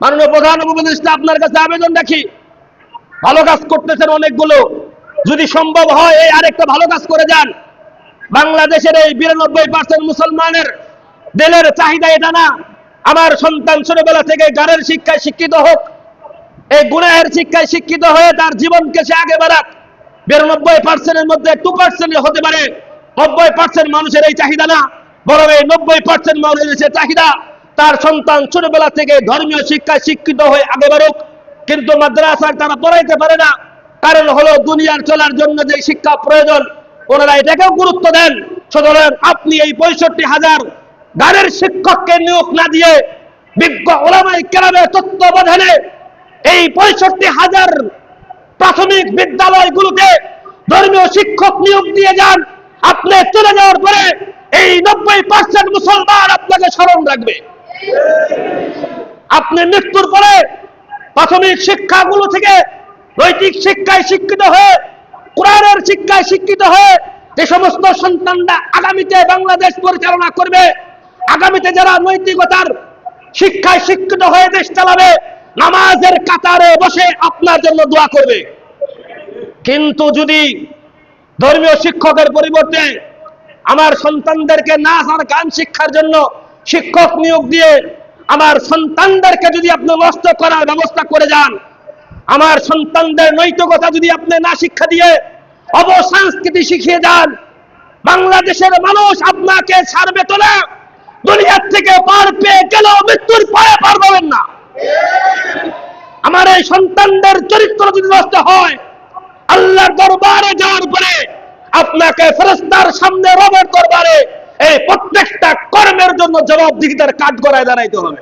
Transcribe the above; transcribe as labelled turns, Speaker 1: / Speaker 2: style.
Speaker 1: মাননীয় প্রধান উপদেষ্টা, আপনার কাছে আবেদন রাখি। ভালো কাজ করতেছেন অনেকগুলো। যদি সম্ভব হয়, এই আরেকটা ভালো কাজ করে যান। বাংলাদেশের এই বিরানব্বই পার্সেন্ট মুসলমানের দিলের চাহিদা এটা না। আমার সন্তান ছোটবেলা থেকে গানের শিক্ষায় শিক্ষিত হোক, এই গুণের শিক্ষায় শিক্ষিত হয়ে তার জীবনকে সে আগে বাড়াক। বিরানব্বই পার্সেন্টের মধ্যে টু পার্সেন্ট হতে পারে। নব্বই পার্সেন্ট মানুষের এই চাহিদা না, বরং এই নব্বই পার্সেন্ট মানুষের সে চাহিদা। তার সন্তান ছোটবেলা থেকে ধর্মীয় শিক্ষায় শিক্ষিত হয়ে আগে বাড়ুক, কিন্তু মাদ্রাসার তারা পড়াইতে পারে না। কারণ হলো দুনিয়ার চলার জন্য যে শিক্ষা প্রয়োজন, ওনারা এটাকেও গুরুত্ব দেন। সুতরাং আপনি এই পঁয়ষট্টি হাজার গানের শিক্ষককে নিয়োগ না দিয়ে বিজ্ঞ ওলামাই কেরামের তত্ত্বাবধানে এই পঁয়ষট্টি হাজার প্রাথমিক বিদ্যালয়গুলোতে ধর্মীয় শিক্ষক নিয়োগ দিয়ে যান, আপনি চলে যাওয়ার পরে এই নব্বই পার্সেন্ট মুসলমান আপনাকে স্মরণ রাখবে। আপনি মৃত্যুর পরে প্রাথমিক শিক্ষাগুলো থেকে নৈতিক শিক্ষায় শিক্ষিত হয়ে, কোরআনের শিক্ষায় শিক্ষিত হয়ে যে সমস্ত সন্তানরা আগামীতে বাংলাদেশ পরিচালনা করবে, আগামীতে যারা নৈতিকতার শিক্ষায় শিক্ষিত হয়ে দেশ চালাবে, নামাজের কাতারে বসে আপনার জন্য দোয়া করবে। কিন্তু যদি ধর্মীয় শিক্ষকের পরিবর্তে আমার সন্তানদেরকে নাচ আর গান শিক্ষার জন্য শিক্ষক নিয়োগ দিয়ে আমার সন্তানদেরকে যদি আপনি নষ্ট করার ব্যবস্থা করে যান, আমার সন্তানদের নৈতিকতা যদি আপনি না শিক্ষা দিয়ে অবসংস্কৃতি শিখিয়ে যান, বাংলাদেশের মানুষ আপনাকে ছাড়বে তো না। দুনিয়ার থেকে পার পেয়ে গেলেও মৃত্যুর পরে পার পাবেন না। আমার এই সন্তানদের চরিত্র যদি নষ্ট হয়, আল্লাহর দরবারে যাওয়ার পরে আপনাকে ফেরেস্তার সামনে রবের দরবারে এই প্রত্যেকটা কর্মের জন্য জবাবদিহিতার কাঠ গড়ায় দাঁড়াইতে হবে।